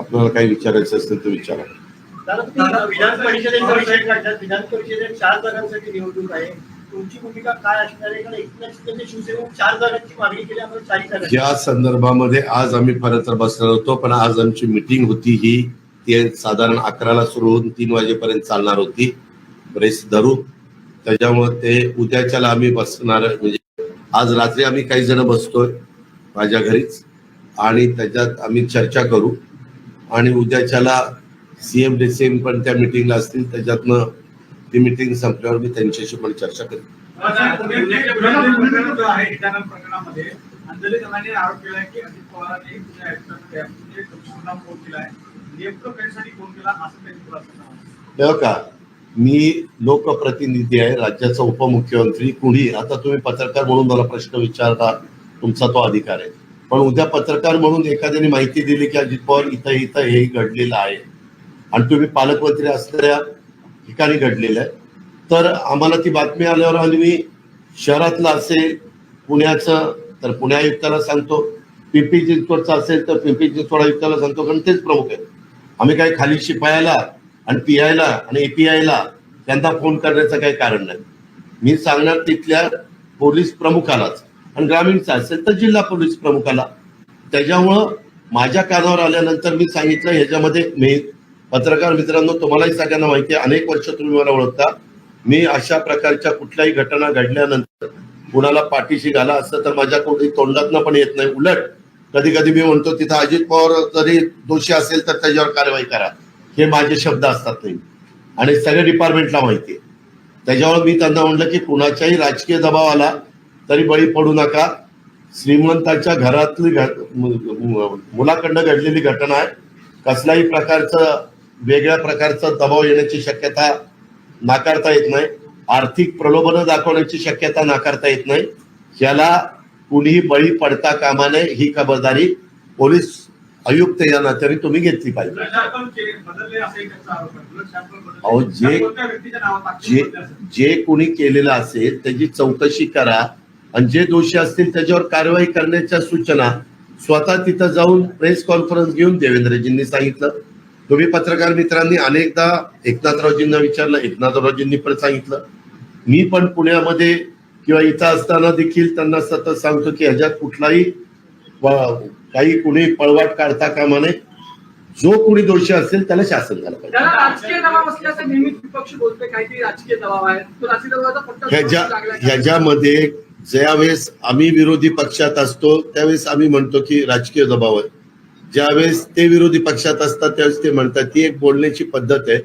आपल्याला काही विचारायचं असेल तर विचारा. विधान विधान परिषदेत चार जागांसाठी निवडणूक आहे. तुमची भूमिका काय असणार आहे? कारण एकनाथ शिंदे शिवसेनेने चार जागांची मागणी केली आम्हाला चारही जागा या संदर्भामध्ये आज आम्ही खरं तर बसणार होतो पण आज आमची मिटिंग होती ही ती साधारण अकराला सुरू होऊन तीन वाजेपर्यंत चालणार होती. बरेच धरू. त्याच्यामुळे ते उद्याच्याला आम्ही बसणार म्हणजे आज रात्री आम्ही काही जण बसतोय माझ्या घरीच. आणि त्याच्यात आम्ही चर्चा करू. आणि उद्याच्याला सीएम डीसीएम पण त्या मिटिंगला असतील त्याच्यातनं ती मिटिंग संपल्यावर मी त्यांच्याशी पण चर्चा करेन. तेव्हा का? मी लोकप्रतिनिधी आहे राज्याचा उपमुख्यमंत्री कुणी? आता तुम्ही पत्रकार म्हणून मला प्रश्न विचारता तुमचा तो अधिकार आहे. पण उद्या पत्रकार म्हणून एखाद्याने माहिती दिली की अजित पवार इथं इथं हे घडलेलं आहे. आणि तुम्ही पालकमंत्री असलेल्या ठिकाणी घडलेलं आहे. तर आम्हाला ती बातमी आल्यावर आणि मी शहरातलं असेल पुण्याचं तर पुणे आयुक्ताला सांगतो. पिंपरी चिंचवडचं असेल तर पिंपरी चिंचवड आयुक्ताला सांगतो कारण तेच प्रमुख आहे आम्ही काही खाली शिपायाला आणि पी आयला आणि एपीआयला त्यांना फोन करण्याचं काही कारण नाही. मी सांगणार तिथल्या पोलीस प्रमुखालाच. आणि ग्रामीणचा असेल तर जिल्हा पोलीस प्रमुखाला. त्याच्यामुळं माझ्या कानावर आल्यानंतर मी सांगितलं ह्याच्यामध्ये मी पत्रकार मित्रांनो तुम्हालाही सगळ्यांना माहिती आहे अनेक वर्ष तुम्ही मला ओळखता. मी अशा प्रकारच्या कुठल्याही घटना घडल्यानंतर कुणाला पाठीशी घाला असं तर माझ्या कोणी तोंडातनं पण येत नाही. उलट कधी कधी मी म्हणतो तिथं अजित पवार जरी दोषी असेल तर त्याच्यावर कारवाई करा. हे माझे शब्द असतात नाही आणि सगळ्या डिपार्टमेंटला माहिती आहे. त्याच्यावर मी त्यांना म्हणलं की कुणाच्याही राजकीय दबाव आला तरी बळी पडू नका. श्रीमंताच्या घरातली मुलाकडनं घडलेली घटना आहे. कसल्याही प्रकारचं वेगळ्या प्रकारचा दबाव येण्याची शक्यता नाकारता येत नाही. आर्थिक प्रलोभनं दाखवण्याची शक्यता नाकारता येत नाही. याला कुणीही बळी पडता कामा नये ही खबरदारी पोलीस आयुक्त या नात्याने तुम्ही घेतली पाहिजे. अहो, जे- जे? जे कोणी केलेलं असेल त्याची चौकशी करा. आणि जे दोषी असतील त्याच्यावर कारवाई करण्याच्या सूचना स्वतः तिथं जाऊन प्रेस कॉन्फरन्स घेऊन देवेंद्रजींनी सांगितलं. तुम्ही पत्रकार मित्रांनी अनेकदा एकनाथरावजींना विचारलं एकनाथरावजींनी पण सांगितलं. मी पण पुण्यामध्ये किंवा इथं असताना देखील त्यांना सतत सांगतो की ह्याच्यात कुठलाही काही कुणी पळवाट काढता कामा नये. जो कोणी दोषी असेल त्याला शासन झालं पाहिजे. त्याला राजकीय दबाव असल्याचं नेहमीच विपक्ष बोलतोय काहीतरी राजकीय दबाव आहे. तो राजकीय दबावाचा फक्त ह्याच्या लागलाय. ह्याच्यामध्ये ज्यावेळेस आम्ही विरोधी पक्षात असतो त्यावेळेस आम्ही म्हणतो की राजकीय दबाव आहे ज्यावेळेस ते विरोधी पक्षात असतात त्यावेळेस ते म्हणतात. ती एक बोलण्याची पद्धत आहे.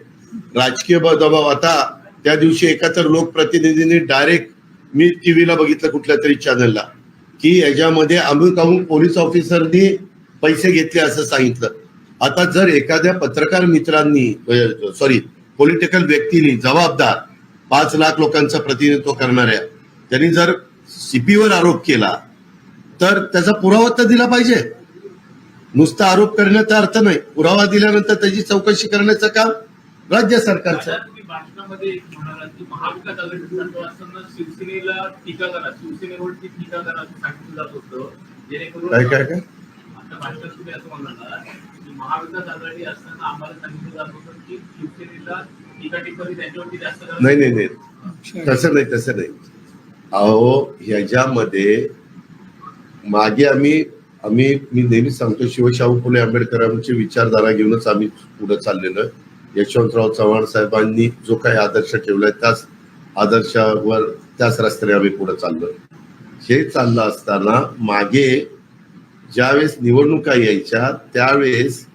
राजकीय ब- दबाव आता त्या दिवशी एका तर लोकप्रतिनिधींनी डायरेक्ट मी टीव्हीला बघितलं कुठल्या तरी चॅनलला की याच्यामध्ये अमुक अमुक पोलीस ऑफिसरनी पैसे घेतले असं सांगितलं. आता जर एखाद्या पत्रकार मित्रांनी सॉरी पॉलिटिकल व्यक्तीनी जबाबदार पाच लाख लोकांचं प्रतिनिधित्व करणाऱ्या त्यांनी जर सीपीवर आरोप केला तर त्याचा पुरावा तर दिला पाहिजे. नुसता आरोप करण्याचा अर्थ नाही. पुरावा दिल्यानंतर त्याची चौकशी करण्याचं काम राज्य सरकारचं काय काय काय. नाही नाही नाही. तसं नाही तसं नाही. अहो ह्याच्यामध्ये मागे आम्ही आम्ही मी नेहमीच सांगतो शिवशाहू फुले आंबेडकरांची विचारधारा घेऊनच आम्ही पुढे चाललेलो यशवंतराव चव्हाण साहेबांनी जो काही आदर्श ठेवलाय त्याच आदर्शावर त्याच रस्त्याने आम्ही पुढे चाललो हे चाललं असताना मागे ज्यावेळेस निवडणुका यायच्या त्यावेळेस